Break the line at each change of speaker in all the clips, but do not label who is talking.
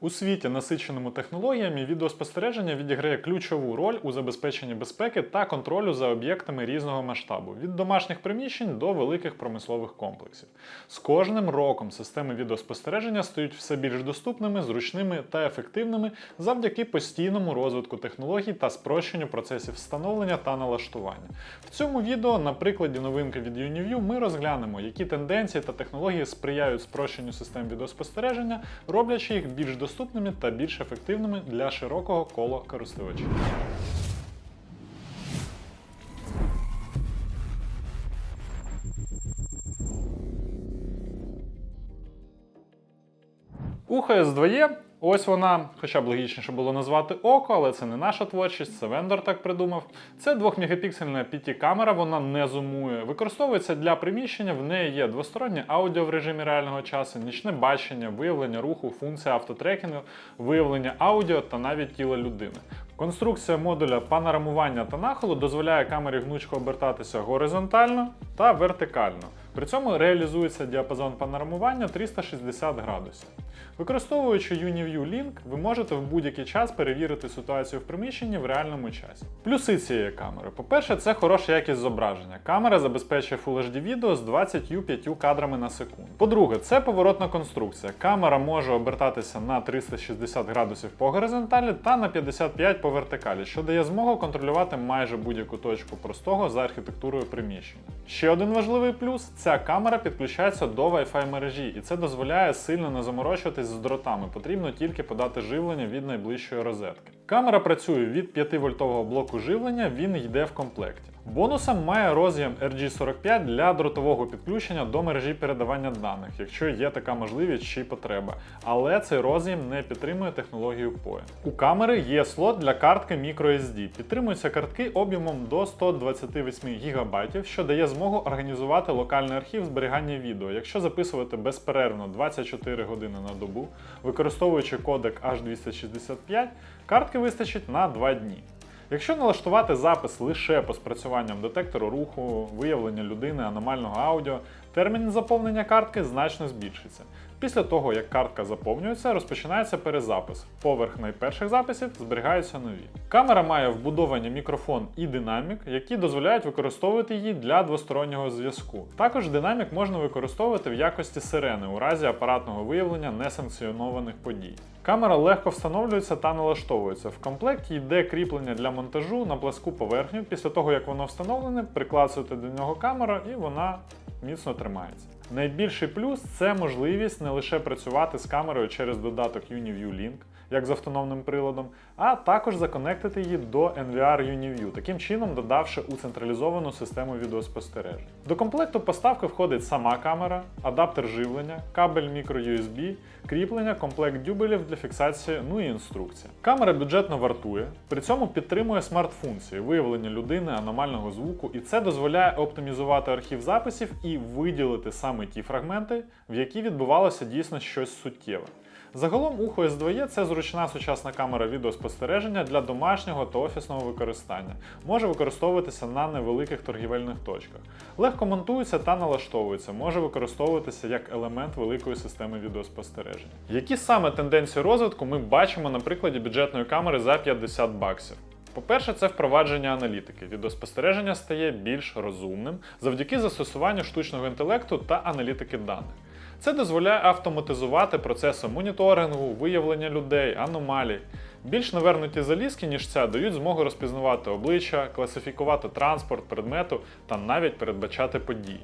У світі, насиченому технологіями, відеоспостереження відіграє ключову роль у забезпеченні безпеки та контролю за об'єктами різного масштабу від домашніх приміщень до великих промислових комплексів. З кожним роком системи відеоспостереження стають все більш доступними, зручними та ефективними завдяки постійному розвитку технологій та спрощенню процесів встановлення та налаштування. В цьому відео на прикладі новинки від Uniview ми розглянемо, які тенденції та технології сприяють спрощенню систем відеоспостереження, роблячи їх більш доступними та більш ефективними для широкого кола користувачів. У S2E, ось вона, хоча б логічніше було назвати око, але це не наша творчість, це вендор так придумав. Це 2-мегапіксельна PT-камера, вона не зумує. Використовується для приміщення, в неї є двостороннє аудіо в режимі реального часу, нічне бачення, виявлення руху, функція автотрекінгу, виявлення аудіо та навіть тіла людини. Конструкція модуля панорамування та нахилу дозволяє камері гнучко обертатися горизонтально та вертикально. При цьому реалізується діапазон панорамування 360 градусів. Використовуючи Uniview Link, ви можете в будь-який час перевірити ситуацію в приміщенні в реальному часі. Плюси цієї камери. По-перше, це хороша якість зображення. Камера забезпечує Full HD відео з 25 кадрами на секунду. По-друге, це поворотна конструкція. Камера може обертатися на 360 градусів по горизонталі та на 55 по вертикалі, що дає змогу контролювати майже будь-яку точку простого за архітектурою приміщення. Ще один важливий плюс ця камера підключається до Wi-Fi мережі, і це дозволяє сильно не заморочуватись з дротами. Потрібно тільки подати живлення від найближчої розетки. Камера працює від 5-вольтового блоку живлення, він йде в комплекті. Бонусом має роз'єм RG45 для дротового підключення до мережі передавання даних, якщо є така можливість чи потреба. Але цей роз'єм не підтримує технологію POE. У камери є слот для картки microSD. Підтримуються картки об'ємом до 128 ГБ, що дає змогу організувати локальний архів зберігання відео, якщо записувати безперервно 24 години на добу, використовуючи кодек H265, картки вистачить на 2 дні. Якщо налаштувати запис лише по спрацюванням детектору руху, виявлення людини, аномального аудіо, термін заповнення картки значно збільшиться. Після того, як картка заповнюється, розпочинається перезапис. Поверх найперших записів зберігаються нові. Камера має вбудовані мікрофон і динамік, які дозволяють використовувати її для двостороннього зв'язку. Також динамік можна використовувати в якості сирени у разі апаратного виявлення несанкціонованих подій. Камера легко встановлюється та налаштовується. В комплекті йде кріплення для монтажу на пласку поверхню. Після того, як воно встановлене, приклацуєте до нього камеру і вона міцно тримається. Найбільший плюс це можливість не лише працювати з камерою через додаток Uniview Link, як з автономним приладом, а також законектити її до NVR Uniview, таким чином додавши у централізовану систему відеоспостережень. До комплекту поставки входить сама камера, адаптер живлення, кабель microUSB, кріплення, комплект дюбелів для фіксації, ну і інструкція. Камера бюджетно вартує, при цьому підтримує смарт-функції, виявлення людини, аномального звуку, і це дозволяє оптимізувати архів записів і виділити саме ті фрагменти, в які відбувалося дійсно щось суттєве. Загалом ухо S2E – це зручна сучасна камера відеоспостереження для домашнього та офісного використання. Може використовуватися на невеликих торгівельних точках. Легко монтується та налаштовується, може використовуватися як елемент великої системи відеоспостереження. Які саме тенденції розвитку ми бачимо на прикладі бюджетної камери за 50 баксів? По-перше, це впровадження аналітики. Відеоспостереження стає більш розумним завдяки застосуванню штучного інтелекту та аналітики даних. Це дозволяє автоматизувати процеси моніторингу, виявлення людей, аномалій. Більш навернуті залізки, ніж ця, дають змогу розпізнавати обличчя, класифікувати транспорт, предмету та навіть передбачати події.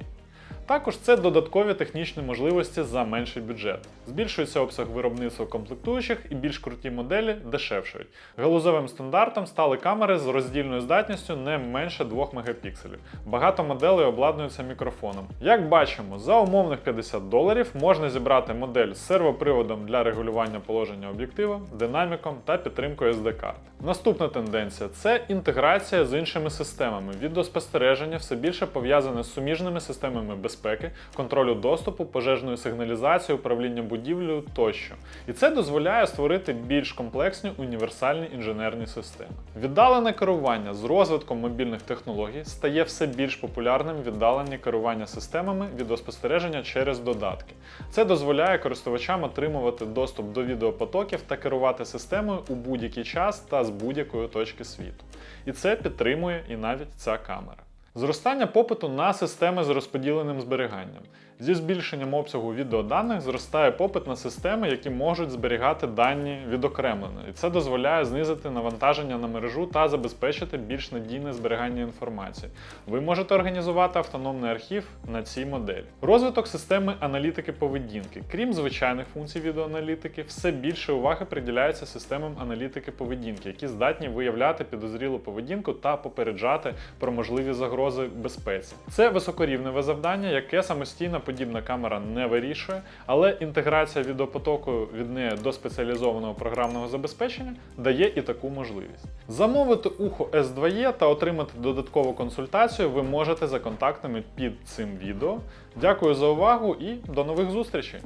Також це додаткові технічні можливості за менший бюджет. Збільшується обсяг виробництва комплектуючих і більш круті моделі дешевшають. Галузовим стандартом стали камери з роздільною здатністю не менше 2 мегапікселів. Багато моделей обладнуються мікрофоном. Як бачимо, за умовних 50 доларів можна зібрати модель з сервоприводом для регулювання положення об'єктива, динаміком та підтримкою SD-карт. Наступна тенденція це інтеграція з іншими системами. Відеоспостереження все більше пов'язане з суміжними системами безпеки безпеки, контролю доступу, пожежної сигналізації, управління будівлею тощо. І це дозволяє створити більш комплексні універсальні інженерні системи. Віддалене керування з розвитком мобільних технологій стає все більш популярним віддалене керування системами відеоспостереження через додатки. Це дозволяє користувачам отримувати доступ до відеопотоків та керувати системою у будь-який час та з будь-якої точки світу. І це підтримує і навіть ця камера. Зростання попиту на системи з розподіленим зберіганням. Зі збільшенням обсягу відеоданих зростає попит на системи, які можуть зберігати дані відокремлено, і це дозволяє знизити навантаження на мережу та забезпечити більш надійне зберігання інформації. Ви можете організувати автономний архів на цій моделі. Розвиток системи аналітики поведінки. Крім звичайних функцій відеоаналітики, все більше уваги приділяється системам аналітики поведінки, які здатні виявляти підозрілу поведінку та попереджати про можливі загрози безпеці. Це високорівневе завдання, яке самостійна подібна камера не вирішує, але інтеграція відеопотоку від неї до спеціалізованого програмного забезпечення дає і таку можливість. Замовити ухо S2E та отримати додаткову консультацію ви можете за контактами під цим відео. Дякую за увагу і до нових зустрічей!